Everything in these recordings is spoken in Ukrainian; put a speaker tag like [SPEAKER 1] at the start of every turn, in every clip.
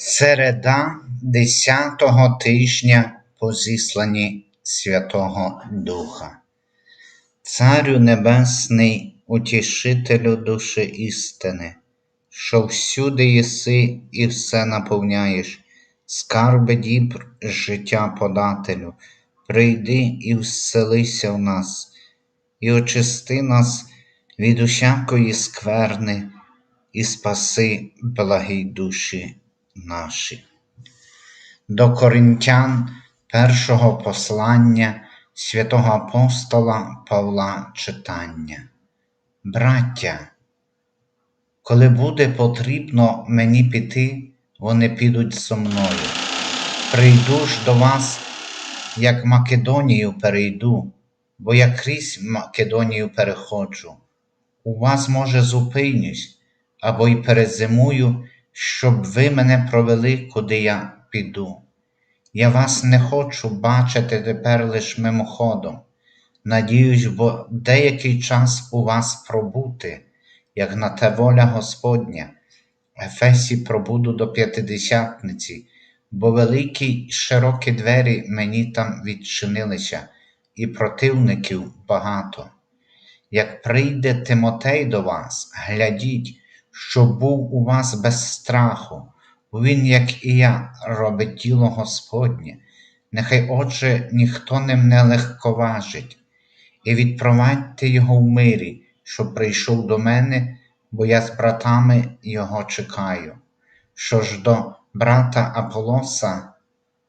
[SPEAKER 1] Середа десятого тижня по зісланні Святого Духа. Царю Небесний, утішителю душі істини, що всюди єси і все наповняєш, скарби дібр життя подателю, прийди і вселися в нас, і очисти нас від усякої скверни, і спаси благі душі наші. До Коринтян першого послання святого апостола Павла читання. Браття, коли буде потрібно мені піти, вони підуть зо мною. Прийду ж до вас, як Македонію перейду, бо я крізь Македонію переходжу. У вас, може, зупинюсь або й перезимую, щоб ви мене провели, куди я піду. Я вас не хочу бачити тепер лиш мимоходом. Надіюсь, бо деякий час у вас пробути, як на те воля Господня. Ефесі пробуду до п'ятидесятниці, бо великі й широкі двері мені там відчинилися, і противників багато. Як прийде Тимотей до вас, глядіть, щоб був у вас без страху, він, як і я, робить діло Господнє, нехай, отже, ніхто ним не легковажить, і відпровадьте його в мирі, щоб прийшов до мене, бо я з братами його чекаю. Що ж до брата Аполоса,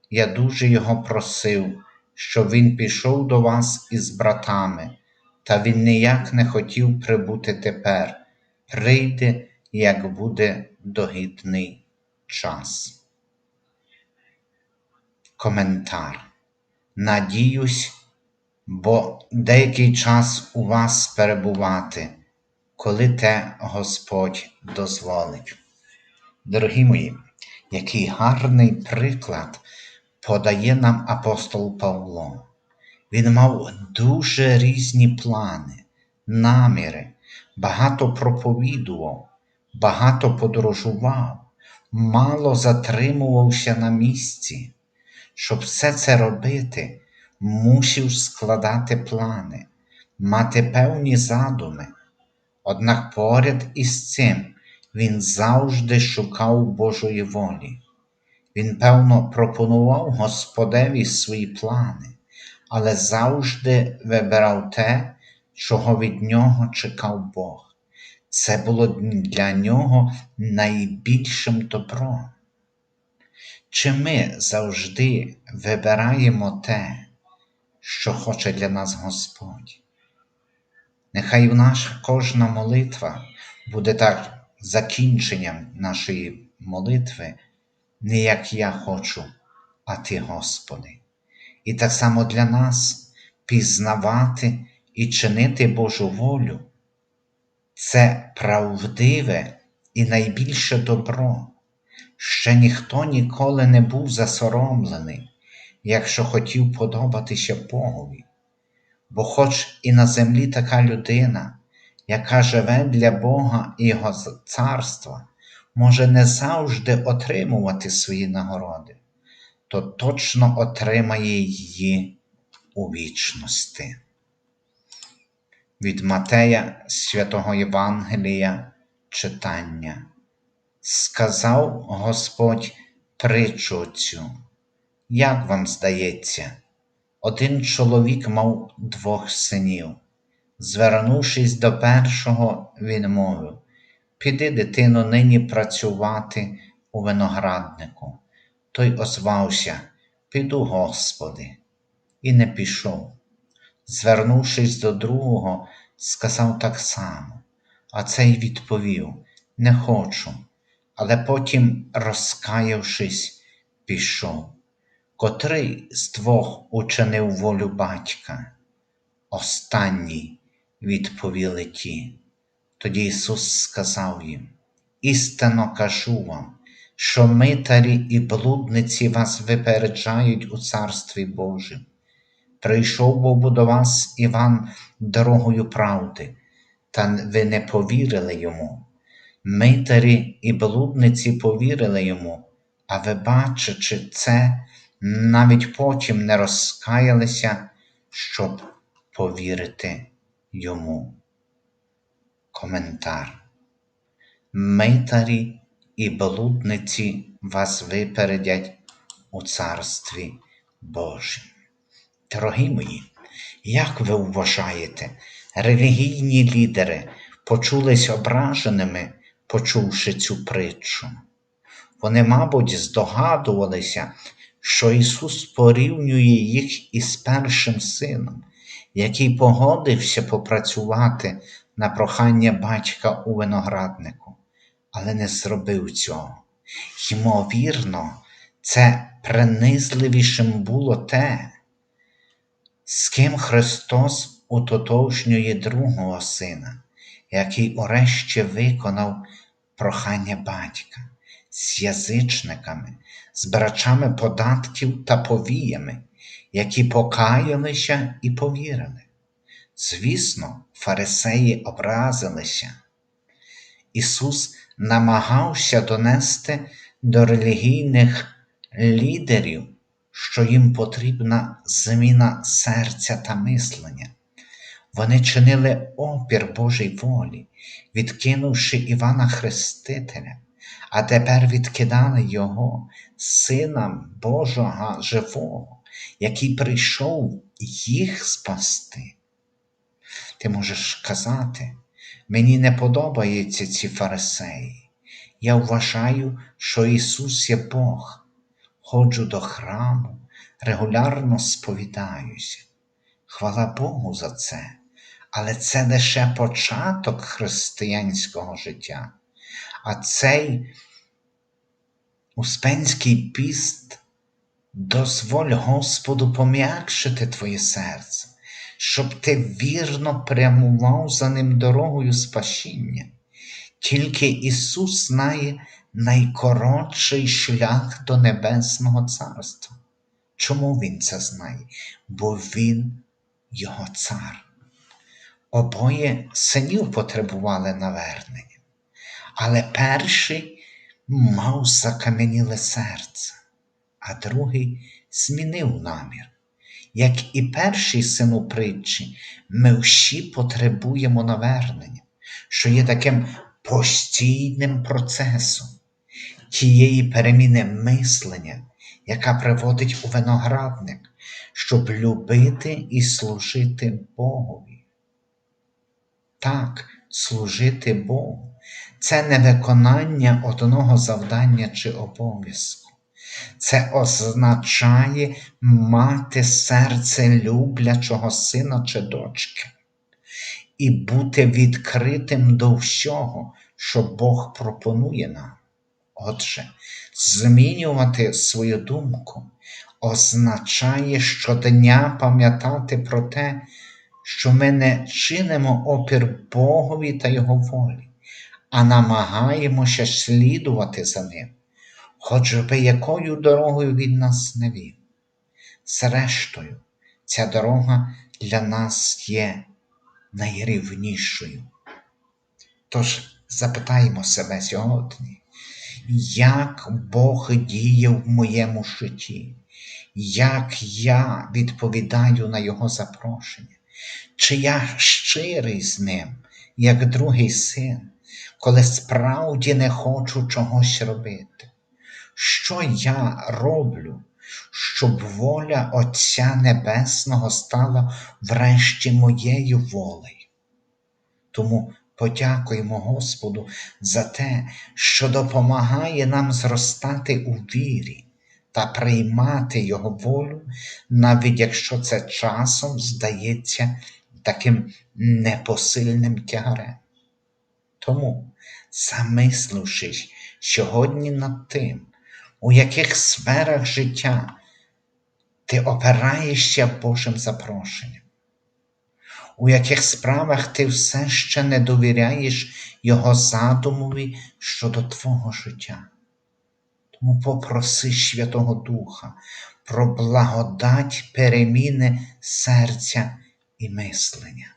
[SPEAKER 1] я дуже його просив, щоб він пішов до вас із братами, та він ніяк не хотів прибути тепер, прийде, як буде догідний час. Коментар. Надіюсь, бо деякий час у вас перебувати, коли те Господь дозволить. Дорогі мої, який гарний приклад подає нам апостол Павло. Він мав дуже різні плани, наміри, багато проповідував, багато подорожував, мало затримувався на місці. Щоб все це робити, мусив складати плани, мати певні задуми. Однак поряд із цим він завжди шукав Божої волі. Він, певно, пропонував Господеві свої плани, але завжди вибирав те, чого від нього чекав Бог. Це було для нього найбільшим добром. Чи ми завжди вибираємо те, що хоче для нас Господь? Нехай наша кожна молитва буде так закінченням нашої молитви, не як я хочу, а Ти, Господи. І так само для нас пізнавати і чинити Божу волю це правдиве і найбільше добро. Ще ніхто ніколи не був засоромлений, якщо хотів подобатися Богові. Бо хоч і на землі така людина, яка живе для Бога і Його царства, може не завжди отримувати свої нагороди, то точно отримає її у вічності. Від Матея святого Євангелія читання. Сказав Господь притчу цю, як вам здається, один чоловік мав двох синів. Звернувшись до першого, він мовив Піди, дитино, нині працювати у винограднику. Той озвався Піду, Господи, і не пішов. Звернувшись до другого, сказав так само, а цей відповів Не хочу, але потім, розкаявшись, пішов. Котрий з двох учинив волю батька? Останній, відповіли ті. Тоді Ісус сказав їм: Істинно кажу вам, що митарі і блудниці вас випереджають у Царстві Божім. Прийшов бо до вас Іван дорогою правди, та ви не повірили йому. Митарі і блудниці повірили йому, а ви, бачачи це, навіть потім не розкаялися, щоб повірити йому. Коментар. Митарі і блудниці вас випередять у Царстві Божім. Дорогі мої, як ви вважаєте, релігійні лідери почулись ображеними, почувши цю притчу? Вони, мабуть, здогадувалися, що Ісус порівнює їх із першим сином, який погодився попрацювати на прохання батька у винограднику, але не зробив цього. Ймовірно, це принизливішим було те, з ким Христос утотожнює другого сина, який урешті виконав прохання батька з язичниками, з брачами податків та повіями, які покаялися і повірили. Звісно, фарисеї образилися. Ісус намагався донести до релігійних лідерів, що їм потрібна зміна серця та мислення. Вони чинили опір Божій волі, відкинувши Івана Хрестителя, а тепер відкидали Його, Сина Божого живого, який прийшов їх спасти. Ти можеш казати, мені не подобаються ці фарисеї. Я вважаю, що Ісус є Бог. Ходжу до храму, регулярно сповідаюся. Хвала Богу за це, але це лише початок християнського життя. А цей Успенський піст дозволь Господу пом'якшити твоє серце, щоб ти вірно прямував за ним дорогою спасіння. Тільки Ісус знає найкоротший шлях до Небесного Царства. Чому Він це знає? Бо Він його цар. Обоє синів потребували навернення, але перший мав закам'яніле серце, а другий змінив намір. Як і перший син у притчі, ми всі потребуємо навернення, що є таким постійним процесом тієї переміни мислення, яка приводить у виноградник, щоб любити і служити Богові. Так, служити Богу це не виконання одного завдання чи обов'язку. Це означає мати серце люблячого сина чи дочки і бути відкритим до всього, що Бог пропонує нам. Отже, змінювати свою думку означає щодня пам'ятати про те, що ми не чинимо опір Богові та Його волі, а намагаємося слідувати за ним, хоч би якою дорогою він нас не вів. Зрештою, ця дорога для нас є найрівнішою. Тож запитаємо себе сьогодні, як Бог діє в моєму житті, як я відповідаю на Його запрошення, чи я щирий з ним, як другий син, коли справді не хочу чогось робити? Що я роблю, щоб воля Отця Небесного стала врешті моєю волею? Тому подякуємо Господу за те, що допомагає нам зростати у вірі та приймати Його волю, навіть якщо це часом здається таким непосильним тягарем. Тому, замислившись сьогодні над тим, у яких сферах життя ти опираєшся Божим запрошенням, у яких справах ти все ще не довіряєш Його задумові щодо твого життя. Тому попроси Святого Духа про благодать переміни серця і мислення.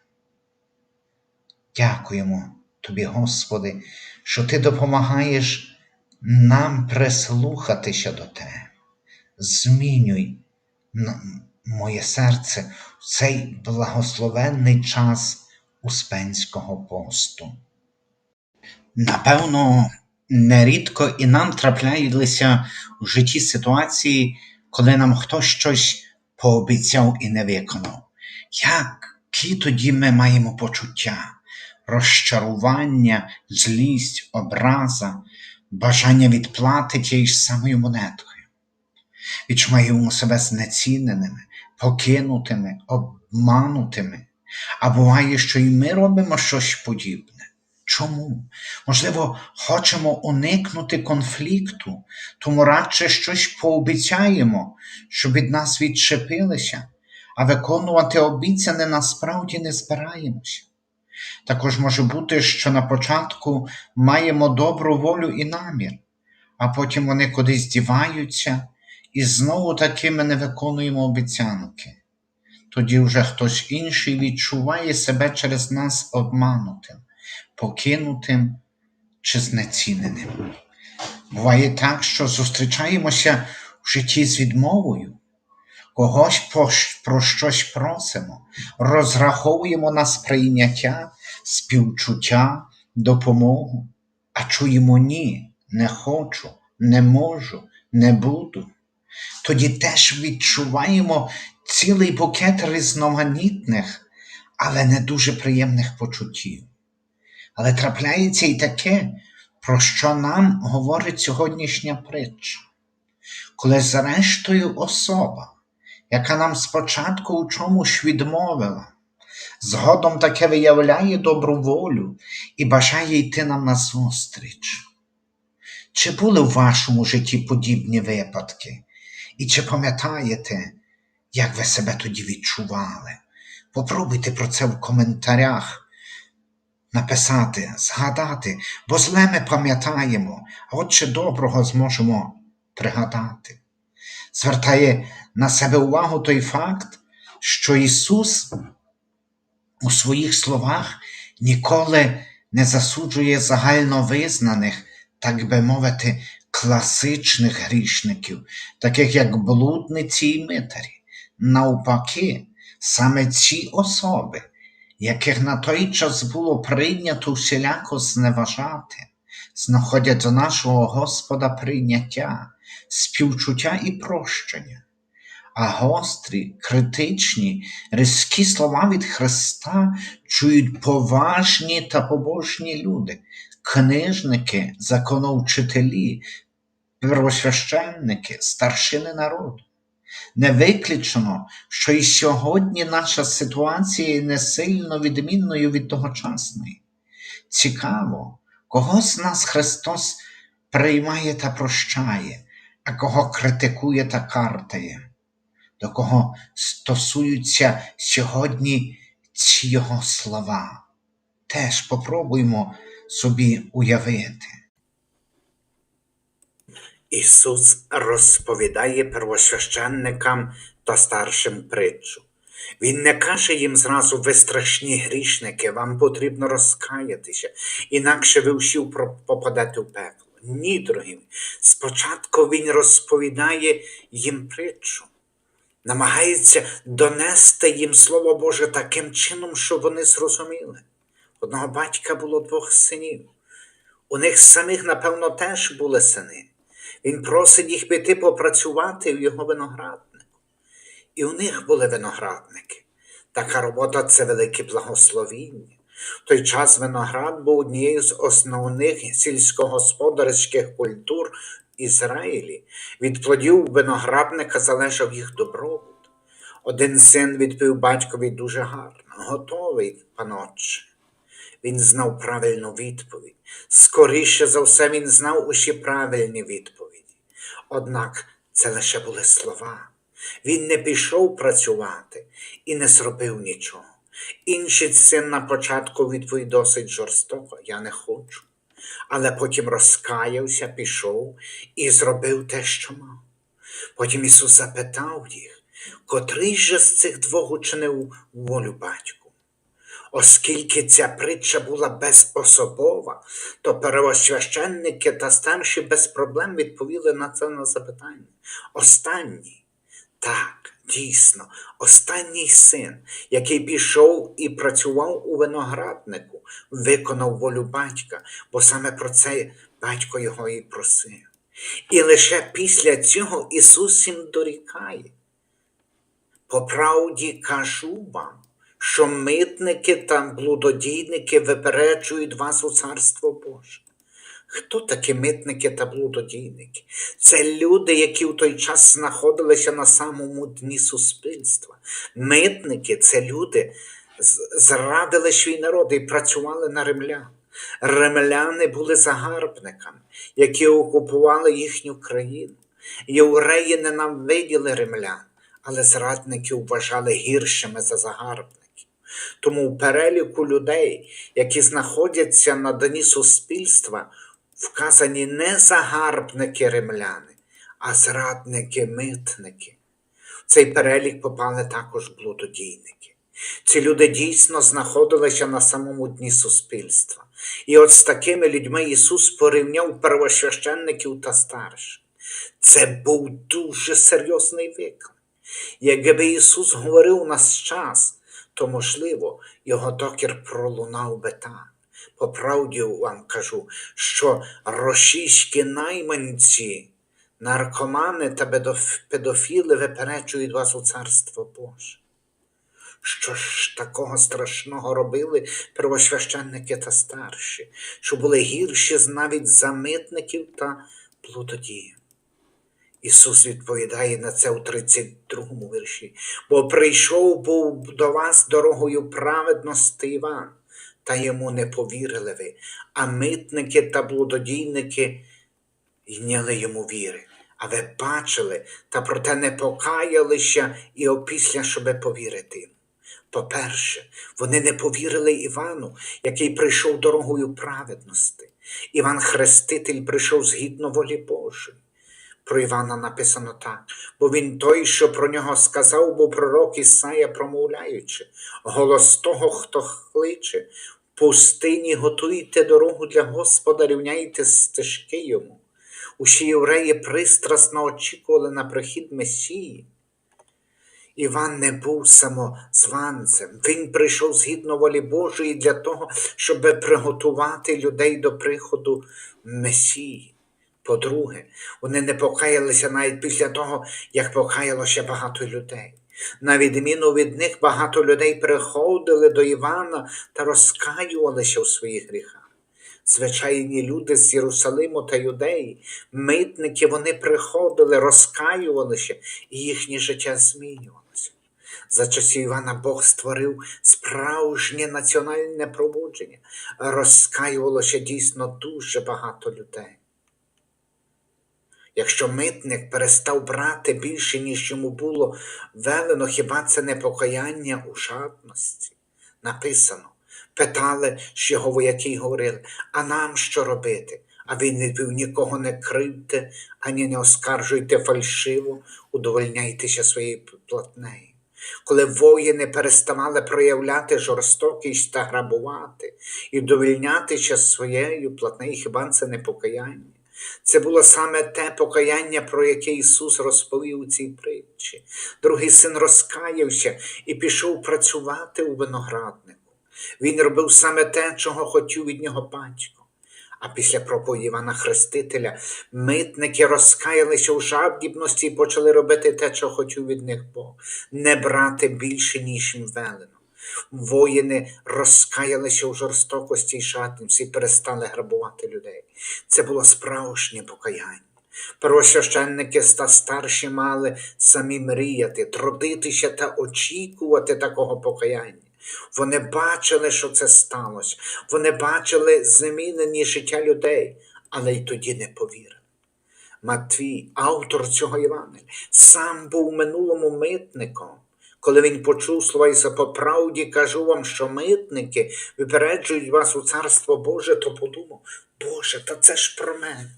[SPEAKER 1] Дякуємо Тобі, Господи, що Ти допомагаєш нам прислухатися до тебе. Змінюй моє серце в цей благословенний час Успенського посту. Напевно, нерідко і нам траплялися в житті ситуації, коли нам хтось щось пообіцяв і не виконав. Які тоді ми маємо почуття? Розчарування, злість, образа, бажання відплати тією ж самою монеткою. Відчуваємо себе знеціненими, покинутими, обманутими. А буває, що і ми робимо щось подібне. Чому? Можливо, хочемо уникнути конфлікту, тому радше щось пообіцяємо, щоб від нас відчепилися, а виконувати обіцяне насправді не збираємося. Також може бути, що на початку маємо добру волю і намір, а потім вони кудись діваються, і знову таки ми не виконуємо обіцянки. Тоді вже хтось інший відчуває себе через нас обманутим, покинутим чи знеціненим. Буває так, що зустрічаємося в житті з відмовою, когось про, щось просимо, розраховуємо на сприйняття, співчуття, допомогу, а чуємо ні, не хочу, не можу, не буду. Тоді теж відчуваємо цілий букет різноманітних, але не дуже приємних почуттів. Але трапляється і таке, про що нам говорить сьогоднішня притча. Коли зрештою особа, яка нам спочатку у чомусь відмовила, згодом таке виявляє добру волю і бажає йти нам назустріч. Чи були в вашому житті подібні випадки? І чи пам'ятаєте, як ви себе тоді відчували? Попробуйте про це в коментарях написати, згадати, бо зле ми пам'ятаємо, а от чи доброго зможемо пригадати. Звертає на себе увагу той факт, що Ісус у своїх словах ніколи не засуджує загально визнаних, так би мовити, класичних грішників, таких як блудниці і митарі. Навпаки, саме ці особи, яких на той час було прийнято всіляко зневажати, знаходять до нашого Господа прийняття, співчуття і прощення. А гострі, критичні, різкі слова від Христа чують поважні та побожні люди, книжники, законовчителі, первосвященники, старшини народу. Не виключено, що і сьогодні наша ситуація не сильно відмінною від тогочасної. Цікаво, кого з нас Христос приймає та прощає, а кого критикує та картає, до кого стосуються сьогодні ці його слова. Теж попробуймо собі уявити.
[SPEAKER 2] Ісус розповідає первосвященникам та старшим притчу. Він не каже їм зразу, ви страшні грішники, вам потрібно розкаятися, інакше ви всі попадете в пекло. Ні, дорогі. Спочатку він розповідає їм притчу, намагається донести їм Слово Боже таким чином, щоб вони зрозуміли. Одного батька було двох синів. У них самих, напевно, теж були сини. Він просить їх піти попрацювати в його винограднику. І у них були виноградники. Така робота це велике благословіння. В той час виноград був однією з основних сільськогосподарських культур Ізраїлі. Від плодів виноградника залежав їх добробут. Один син відповів батькові дуже гарно, готовий, панотче. Він знав правильну відповідь. Скоріше за все, він знав усі правильні відповіді. Однак це лише були слова. Він не пішов працювати і не зробив нічого. Інший син на початку відповів досить жорстоко я не хочу. Але потім розкаявся, пішов і зробив те, що мав. Потім Ісус запитав їх, котрий же з цих двох учинив волю батьку. Оскільки ця притча була безособова, то первосвященники та старші без проблем відповіли на це на запитання. Останній. Так, дійсно, останній син, який пішов і працював у винограднику, виконав волю батька, бо саме про це батько його і просив. І лише після цього Ісус їм дорікає. По правді кажу вам, що митники та блудодійники випереджують вас у Царство Боже. Хто такі митники та блудодійники? Це люди, які в той час знаходилися на самому дні суспільства. Митники це люди, зрадили свій народ і працювали на римлян. Римляни були загарбниками, які окупували їхню країну. Євреї ненавиділи римлян, але зрадників вважали гіршими за загарбників. Тому в переліку людей, які знаходяться на дні суспільства, вказані не загарбники римляни, а зрадники-митники. В цей перелік попали також блудодійники. Ці люди дійсно знаходилися на самому дні суспільства. І от з такими людьми Ісус порівняв первосвященників та старших. Це був дуже серйозний виклик. Якби Ісус говорив у нас час, то, можливо, його докір пролунав би так. По правді вам кажу, що російські найманці, наркомани та педофіли випереджують вас у Царство Боже. Що ж такого страшного робили первосвященники та старші, що були гірші навіть за митників та блудодіїв? Ісус відповідає на це у 32 вірші. Бо прийшов був до вас дорогою праведності Іван, та йому не повірили ви, а митники та блудодійники йняли йому віри. А ви бачили, та проте не покаялися і опісля, щоби повірити. По-перше, вони не повірили Івану, який прийшов дорогою праведності. Іван Хреститель прийшов згідно волі Божої. Про Івана написано так, бо він той, що про нього сказав, був пророк Ісая, промовляючи, голос того, хто кличе, в пустині готуйте дорогу для Господа, рівняйте стежки йому. Усі євреї пристрасно очікували на прихід Месії. Іван не був самозванцем. Він прийшов згідно волі Божої для того, щоб приготувати людей до приходу Месії. По-друге, вони не покаялися навіть після того, як покаялося багато людей. На відміну від них, багато людей приходили до Івана та розкаювалися у своїх гріхах. Звичайні люди з Єрусалиму та Юдеї, митники, вони приходили, розкаювалися, і їхнє життя змінювалося. За часів Івана Бог створив справжнє національне пробудження. Розкаювалося дійсно дуже багато людей. Якщо митник перестав брати більше, ніж йому було велено, хіба це не покаяння у жадності? Написано. Питали ж його вояки й говорили, а нам що робити? А він відповів, нікого не кривте, ані не оскаржуйте фальшиво, удовольняйтеся своєю платнею. Коли воїни переставали проявляти жорстокість та грабувати і довільнятися своєю платнею, хіба це не покаяння? Це було саме те покаяння, про яке Ісус розповів у цій притчі. Другий син розкаявся і пішов працювати у винограднику. Він робив саме те, чого хотів від нього батько. А після проповіді Івана Хрестителя митники розкаялися у жадібності і почали робити те, що хотів від них Бог, не брати більше, ніж їм велено. Воїни розкаялися у жорстокості й жадності і перестали грабувати людей. Це було справжнє покаяння. Первосвященники та старші мали самі мріяти, трудитися та очікувати такого покаяння. Вони бачили, що це сталося. Вони бачили змінені життя людей, але й тоді не повірили. Матвій, автор цього Євангелія, сам був минулому митником. Коли він почув слова Ісуса, по правді кажу вам, що митники випереджують вас у Царство Боже, то подумав, Боже, та це ж про мене.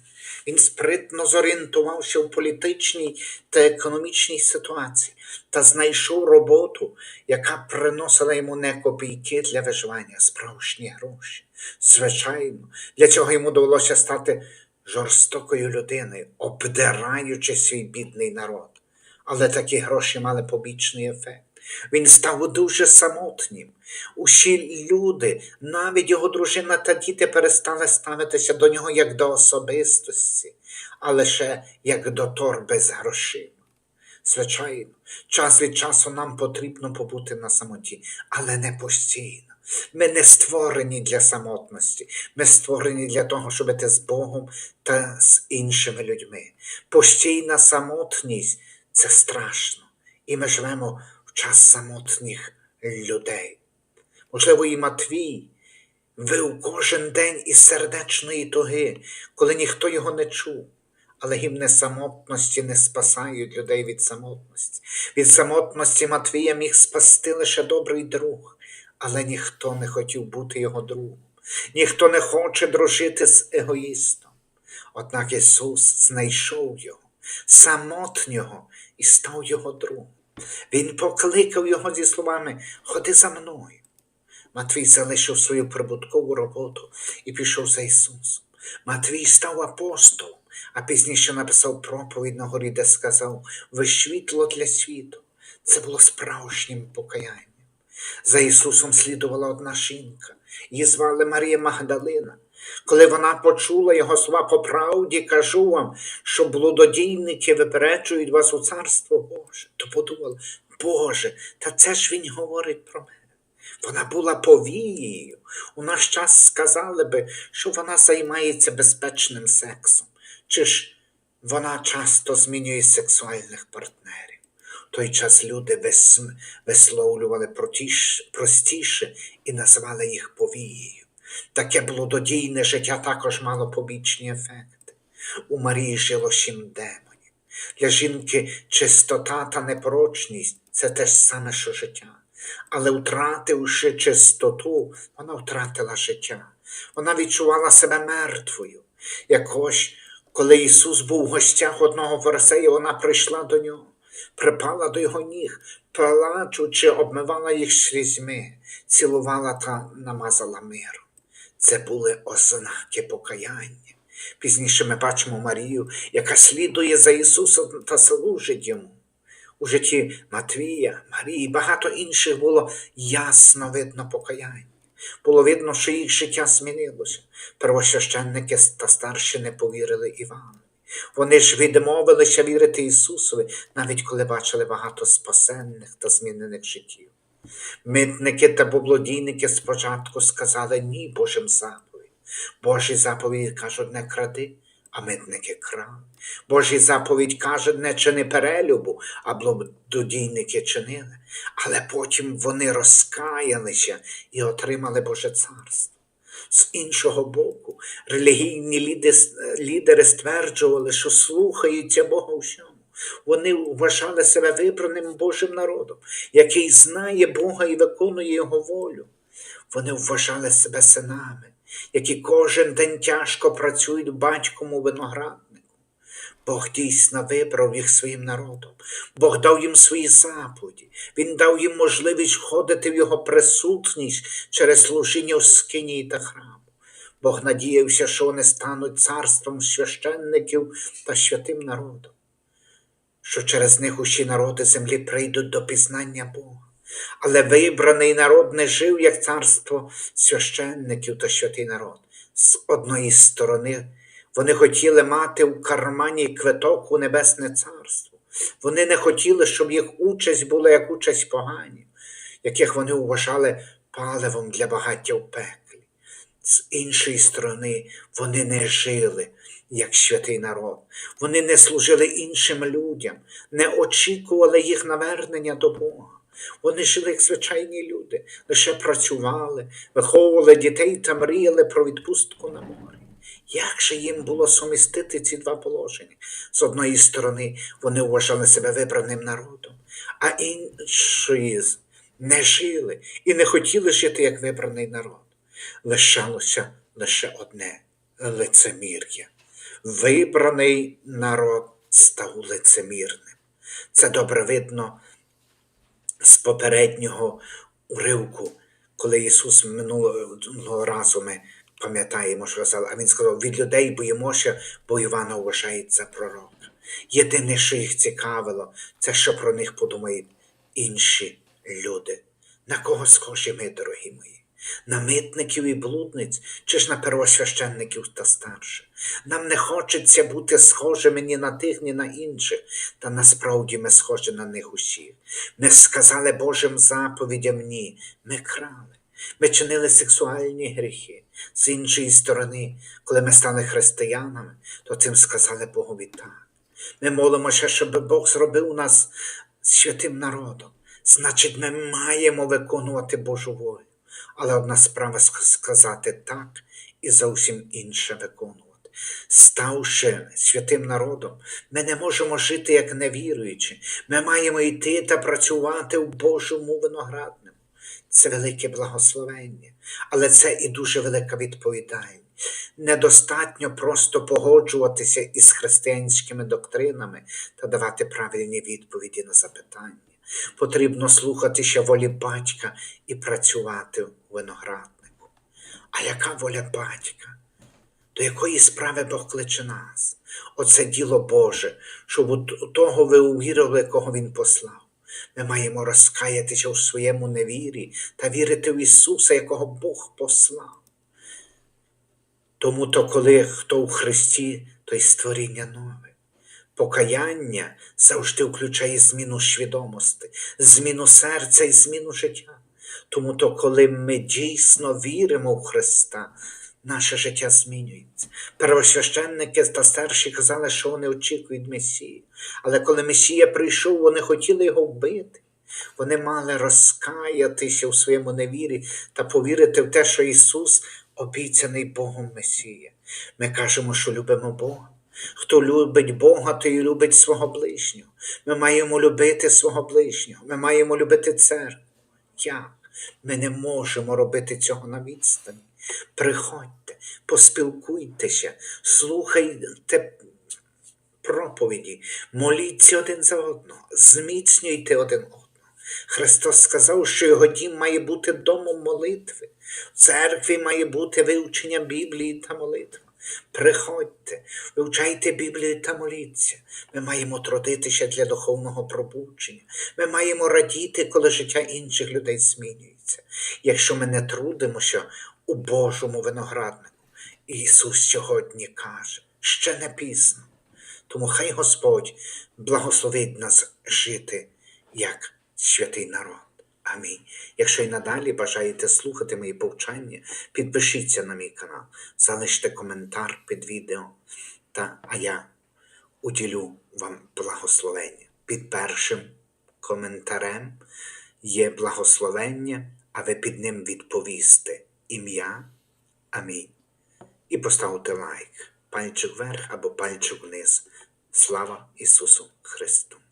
[SPEAKER 2] Він спритно зорієнтувався в політичній та економічній ситуації та знайшов роботу, яка приносила йому не копійки для виживання, а справжні гроші. Звичайно, для цього йому довелося стати жорстокою людиною, обдираючи свій бідний народ. Але такі гроші мали побічний ефект. Він став дуже самотнім. Усі люди, навіть його дружина та діти перестали ставитися до нього як до особистості, а лише як до торби з грошима. Звичайно, час від часу нам потрібно побути на самоті, але не постійно. Ми не створені для самотності, ми створені для того, щоб бути з Богом та з іншими людьми. Постійна самотність це страшно, і ми живемо в час самотніх людей. Можливо, і Матвій вив кожен день із сердечної туги, коли ніхто його не чув. Але гімни самотності не спасають людей від самотності. Від самотності Матвія міг спасти лише добрий друг, але ніхто не хотів бути його другом. Ніхто не хоче дружити з егоїстом. Однак Ісус знайшов його, самотнього, і став його другом. Він покликав його зі словами Ходи за мною. Матвій залишив свою прибуткову роботу і пішов за Ісусом. Матвій став апостолом, а пізніше написав проповідь на горі, де сказав Ви світло для світу. Це було справжнім покаянням. За Ісусом слідувала одна жінка, її звали Марія Магдалина. Коли вона почула його слова по правді, кажу вам, що блудодійники випереджують вас у царство Боже, то подумала, Боже, та це ж він говорить про мене. Вона була повією. У наш час сказали би, що вона займається безпечним сексом, чи ж вона часто змінює сексуальних партнерів. В той час люди вис- висловлювали простіше і називали їх повією. Таке блудодійне життя також мало побічні ефекти. У Марії жило сім демонів. Для жінки чистота та непорочність це те ж саме, що життя. Але втративши чистоту, вона втратила життя. Вона відчувала себе мертвою. Якось, коли Ісус був в гостях одного фарисея, вона прийшла до нього, припала до його ніг, плачучи, обмивала їх слізьми, цілувала та намазала миром. Це були ознаки покаяння. Пізніше ми бачимо Марію, яка слідує за Ісусом та служить йому. У житті Матвія, Марії, багато інших було ясно видно покаяння. Було видно, що їх життя змінилося. Первосвященники та старші не повірили Івану. Вони ж відмовилися вірити Ісусові, навіть коли бачили багато спасенних та змінених життів. Митники та поблодійники спочатку сказали ні Божим заповідь. Божі заповіді кажуть, не кради, а митники крали. Божі заповідь каже, не чини перелюбу, а блудодійники чинили. Але потім вони розкаялися і отримали Боже царство. З іншого боку, релігійні лідери стверджували, що слухаються Бога у всьому. Вони вважали себе вибраним Божим народом, який знає Бога і виконує Його волю. Вони вважали себе синами, які кожен день тяжко працюють батьком у винограднику. Бог дійсно вибрав їх своїм народом. Бог дав їм свої заповіді. Він дав їм можливість входити в його присутність через служіння в скинії та храму. Бог надіявся, що вони стануть царством священників та святим народом, що через них усі народи землі прийдуть до пізнання Бога. Але вибраний народ не жив як царство священників та святий народ. З одної сторони, вони хотіли мати в кармані квиток у Небесне Царство. Вони не хотіли, щоб їх участь була як участь поганів, яких вони вважали паливом для багаття в пеклі. З іншої сторони, вони не жили як святий народ. Вони не служили іншим людям, не очікували їх навернення до Бога. Вони жили як звичайні люди, лише працювали, виховували дітей та мріяли про відпустку на морі. Як же їм було сумістити ці два положення? З одної сторони, вони вважали себе вибраним народом, а іншої не жили і не хотіли жити як вибраний народ. Лишалося лише одне лицемір'я. Вибраний народ став лицемірним. Це добре видно з попереднього уривку, коли Ісус минулого разу ми пам'ятаємо, що сказав, а Він сказав, від людей боїмося, бо Івана вважають за пророка. Єдине, що їх цікавило, це що про них подумають інші люди. На кого схожі ми, дорогі мої? На митників і блудниць, чи ж на первосвященників та старших? Нам не хочеться бути схожими ні на тих, ні на інших, та насправді ми схожі на них усіх. Ми сказали Божим заповідям ні, ми крали, ми чинили сексуальні гріхи. З іншої сторони, коли ми стали християнами, то цим сказали Богові так. Ми молимося, щоб Бог зробив нас святим народом. Значить, ми маємо виконувати Божу волю. Але одна справа сказати так і зовсім інше виконувати. Ставши святим народом, ми не можемо жити як невіруючі. Ми маємо йти та працювати в Божому винограднику. Це велике благословення, але це і дуже велика відповідальність. Недостатньо просто погоджуватися із християнськими доктринами та давати правильні відповіді на запитання. Потрібно слухатися волі батька і працювати в винограднику. А яка воля батька? До якої справи Бог кличе нас? Оце діло Боже, щоб у того ви увірили, кого Він послав. Ми маємо розкаятися у своєму невірі та вірити в Ісуса, якого Бог послав. Тому то, коли хто у Христі, то й створіння нове. Покаяння завжди включає зміну свідомості, зміну серця і зміну життя. Тому то, коли ми дійсно віримо в Христа, наше життя змінюється. Первосвященники та старші казали, що вони очікують Месії. Але коли Месія прийшов, вони хотіли його вбити. Вони мали розкаятися у своєму невірі та повірити в те, що Ісус обіцяний Богом Месія. Ми кажемо, що любимо Бога. Хто любить Бога, той любить свого ближнього. Ми маємо любити свого ближнього, ми маємо любити церкву. Як? Ми не можемо робити цього на відстані. Приходьте, поспілкуйтеся, слухайте проповіді, моліться один за одного, зміцнюйте один одного. Христос сказав, що його дім має бути домом молитви. В церкві має бути вивчення Біблії та молитва. Приходьте, вивчайте Біблію та моліться. Ми маємо трудитися для духовного пробудження. Ми маємо радіти, коли життя інших людей змінюється. Якщо ми не трудимося у Божому винограднику, Ісус сьогодні каже, ще не пізно. Тому хай Господь благословить нас жити як святий народ. Амінь. Якщо й надалі бажаєте слухати мої повчання, підпишіться на мій канал, залиште коментар під відео, та, а я уділю вам благословення. Під першим коментарем є благословення, а ви під ним відповісте ім'я. Амінь. І поставте лайк, пальчик вверх або пальчик вниз. Слава Ісусу Христу!